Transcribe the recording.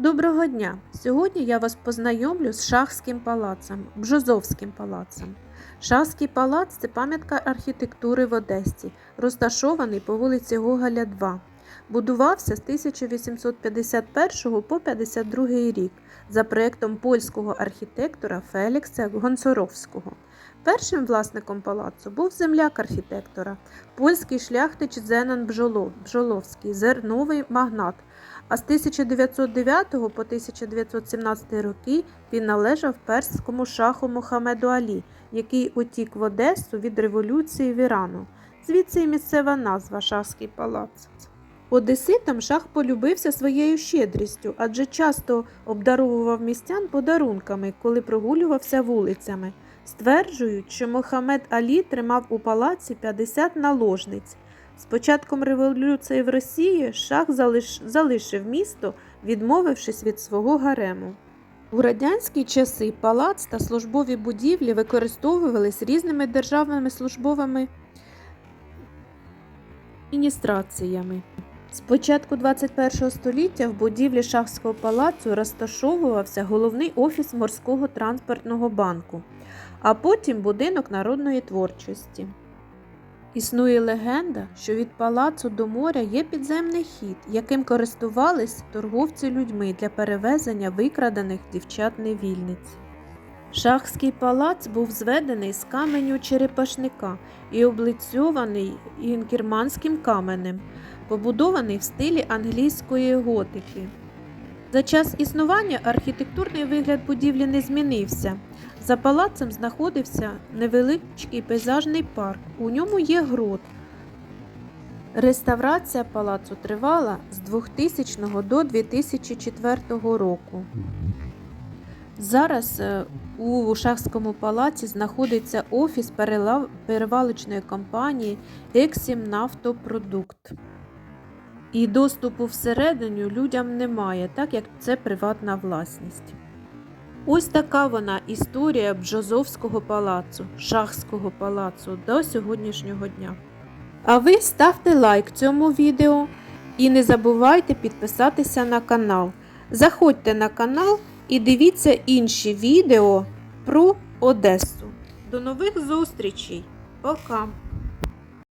Доброго дня! Сьогодні я вас познайомлю з Шахським палацем, Бжозовським палацем. Шахський палац це пам'ятка архітектури в Одесі, розташований по вулиці Гоголя, 2. Будувався з 1851 по 52 рік за проєктом польського архітектора Фелікса Гонцоровського. Першим власником палацу був земляк архітектора, польський шляхтич Зенон Бжолов, Бжоловський, зерновий магнат. А з 1909 по 1917 роки він належав перському шаху Мохамеду Алі, який утік в Одесу від революції в Ірану. Звідси і місцева назва Шахський палац. Одеситам шах полюбився своєю щедрістю, адже часто обдаровував містян подарунками, коли прогулювався вулицями. Стверджують, що Мохамед Алі тримав у палаці 50 наложниць. З початком революції в Росії шах залиш... залишив місто, відмовившись від свого гарему. У радянські часи палац та службові будівлі використовувались різними державними службовими адміністраціями. З початку 21 століття в будівлі Шахського палацу розташовувався головний офіс морського транспортного банку, а потім будинок народної творчості. Існує легенда, що від палацу до моря є підземний хід, яким користувались торговці людьми для перевезення викрадених дівчат невільниць. Шахський палац був зведений з каменю черепашника і облицьований інкерманським каменем, побудований в стилі англійської готики. За час існування архітектурний вигляд будівлі не змінився. За палацем знаходився невеличкий пейзажний парк. У ньому є грот. Реставрація палацу тривала з 2000 до 2004 року. Зараз е, у Шахському палаці знаходиться офіс перевалочної компанії Ексім Нафтопродукт. І доступу всередину людям немає, так як це приватна власність. Ось така вона історія Бжозовського палацу, Шахського палацу до сьогоднішнього дня. А ви ставте лайк цьому відео і не забувайте підписатися на канал. Заходьте на канал і дивіться інші відео про Одесу. До нових зустрічей! Пока!